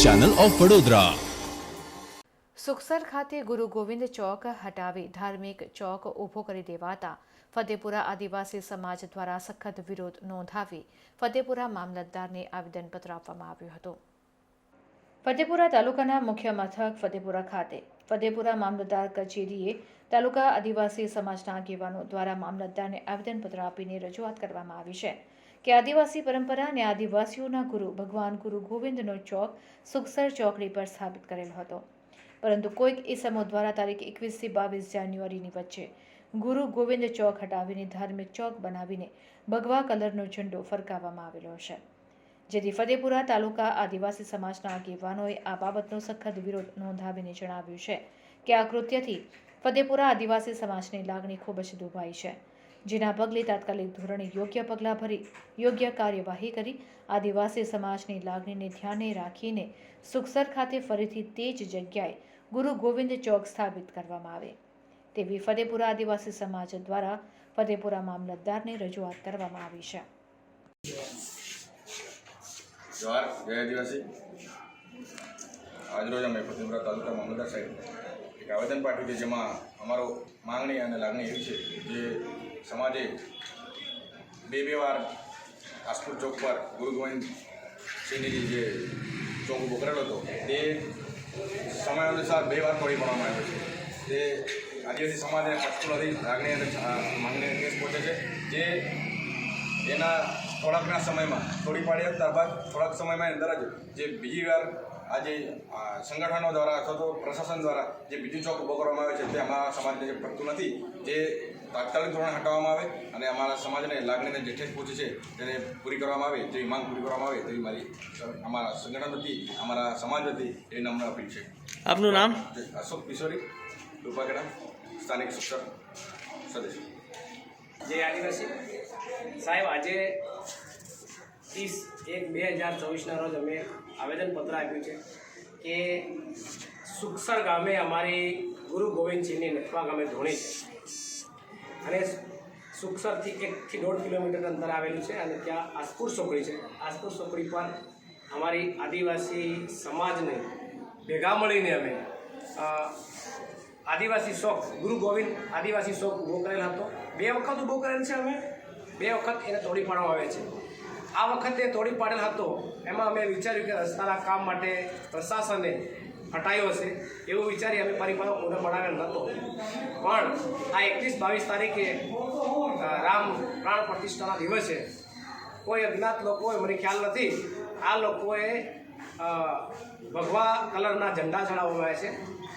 Channel of Vadodara Sukhsar ખાતે ગુરુ ગોવિંદ ચોક હટાવી ધાર્મિક ચોક ઊભો કરી દેવાતા. ફતેપુરા આદિવાસી સમાજ દ્વારા સખત વિરોધ નોંધાવી ફતેપુરા મામલતદારને આવેદનપત્ર આપવામાં આવ્યું હતું. ફતેપુરા તાલુકાના મુખ્ય મથક ફતેપુરા ખાતે ફતેપુરા મામલતદાર કચેરીએ તાલુકા આદિવાસી સમાજના આગેવાનો દ્વારા મામલતદારને આવેદનપત્ર આપીને રજૂઆત કરવામાં આવી છે. કે આદિવાસી પરંપરા અને આદિવાસીઓના ગુરુ ભગવાન ગુરુ ગોવિંદનો ચોક સુખસર ચોકડી પર સ્થાપિત કરેલો હતો. પરંતુ કોઈક ઈસમો દ્વારા તારીખ એકવીસથી બાવીસ જાન્યુઆરીની વચ્ચે ગુરુ ગોવિંદ ચોક હટાવીને ધાર્મિક ચોક બનાવીને ભગવા કલરનો ઝંડો ફરકાવવામાં આવેલો છે જેથી ફતેપુરા તાલુકા આદિવાસી સમાજના આગેવાનોએ આ બાબતનો સખત વિરોધ નોંધાવીને જણાવ્યું છે કે આ કૃત્યથી ફતેપુરા આદિવાસી સમાજની લાગણી ખૂબ જ દુભાઈ છે. જેના પગલે તાત્કાલિક ધોરણે યોગ્ય પગલાં ભરી, યોગ્ય કાર્યવાહી કરી, આદિવાસી સમાજની લાગણીને ધ્યાને રાખીને સુખસર ખાતે ફરીથી તે જ જગ્યાએ ગુરુ ગોવિંદ ચોક સ્થાપિત કરવામાં આવે. તેવી ફતેપુરા આદિવાસી સમાજ દ્વારા ફતેપુરા મામલતદારને રજૂઆત કરવામાં આવી છે. આજરોજ અમે ફતેપુરા તાલુકા મામલતદાર સાહેબ એક આવેદન પાઠવ્યું છે જેમાં અમારો માંગણી અને લાગણી એવી છે જે સમાજે બે બે વાર આસપુર ચોક પર ગુરુ ગોવિંદ સિંહની જે ચોક ઊભો કરેલો હતો તે સમય અનુસાર બે વાર તોડી પાડવામાં આવ્યો છે. તે આદિવાસી સમાજને પચતું નથી લાગણી અને અ, માંગણી કેસ પહોંચે છે. જે એના થોડાકના સમયમાં થોડી પાડ્યા ત્યારબાદ થોડાક સમયમાં અંદર જ જે બીજી વાર આજે સંગઠનો દ્વારા અથવા તો પ્રશાસન દ્વારા જે બીજું ચોક ઊભો કરવામાં આવે છે તે અમારા સમાજને જે પડતું નથી. જે તાત્કાલિક ધોરણે હટાવવામાં આવે અને અમારા સમાજને લાગણીને જે ઠેસ પહોંચે છે તેને પૂરી કરવામાં આવે તેવી માંગ પૂરી કરવામાં આવે તેવી મારી અમારા સંગઠન વતી અમારા સમાજ વતી એ નમ્ર અપીલ છે. આપનું નામ? અશોક કિશોરી રૂપાકેડા સ્થાનિક શિક્ષક સદસ્ય. જય આદિવાસી. સાહેબ આજે ત્રીસ એક બે હજાર ચોવીસના રોજ અમે આવેદનપત્ર આપ્યું છે કે સુખસર ગામે અમારી ગુરુ ગોવિંદસિંહની નથવા ગામે ધોણી છે અને સુખસરથી એકથી દોઢ કિલોમીટર અંતર આવેલું છે અને ત્યાં આસપુર ચોકડી છે. આસપુર સોપડી પર અમારી આદિવાસી સમાજને ભેગા મળીને અમે આદિવાસી શોખ ગુરુ ગોવિંદ આદિવાસી શોખ ઊભો કરેલ હતો. બે વખત ઊભો કરેલ છે અમે. બે વખત એને તોડી પાડવામાં આવે છે. આ વખતે તોડી પાડેલ હતો. એમાં અમે વિચાર્યું કે રસ્તાના કામ માટે પ્રશાસને હટાયો હશે, એવું વિચારી અમે પરિપાલો પુનઃ બનાવેલ નહોતો પણ આ એકવીસ બાવીસ તારીખે રામ પ્રાણ પ્રતિષ્ઠાના દિવસે કોઈ અજ્ઞાત લોકોએ, મને ખ્યાલ નથી, આ લોકોએ ભગવા કલરના ઝંડા ચડાવવામાં છે,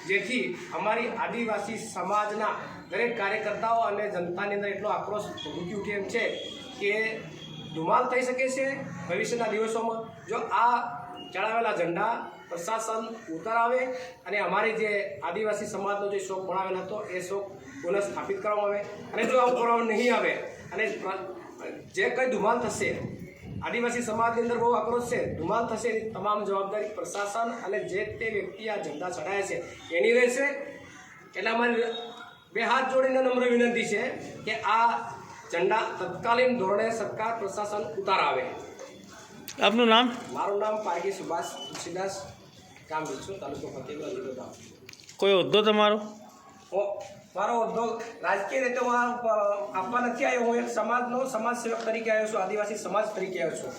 જેથી અમારી આદિવાસી સમાજના દરેક કાર્યકર્તાઓ અને જનતાની અંદર એટલો આક્રોશ ભૂકી ઉઠે એમ છે કે ધુમાલ થઈ શકે છે ભવિષ્યના દિવસોમાં. જો આ ચડાવેલા ઝંડા પ્રશાસન ઉતારાવે અને અમારી જે આદિવાસી સમાજનો જે શોખ ભણાવેલ હતો, એ શોખ પુનઃ સ્થાપિત કરવામાં આવે. અને જો આવું કરવામાં નહીં આવે અને જે કંઈ ધુમાલ થશે, આદિવાસી સમાજની અંદર બહુ આક્રોશ છે, ધુમાલ થશે એની તમામ જવાબદારી પ્રશાસન અને જે તે વ્યક્તિ આ ઝંડા ચડાયા છે, એની રહેશે. એટલે અમારી બે હાથ જોડીને નમ્ર વિનંતી છે કે આ ઝંડા તત્કાલીન ધોરણે સરકાર, પ્રશાસન ઉતારાવે આપનું નામ? મારું નામ પારગી સુભાષ તુલસીદાસ. ગામ છું તાલુકો ફતેગઢ જિલ્લો ગામ. કોઈ હોદ્દો તમારો? મારો હોદ્દો રાજકીય રીતે હું આપવા નથી આવ્યો. હું એક સમાજનો સમાજ સેવક તરીકે આવ્યો છું આદિવાસી સમાજ તરીકે આવ્યો છું.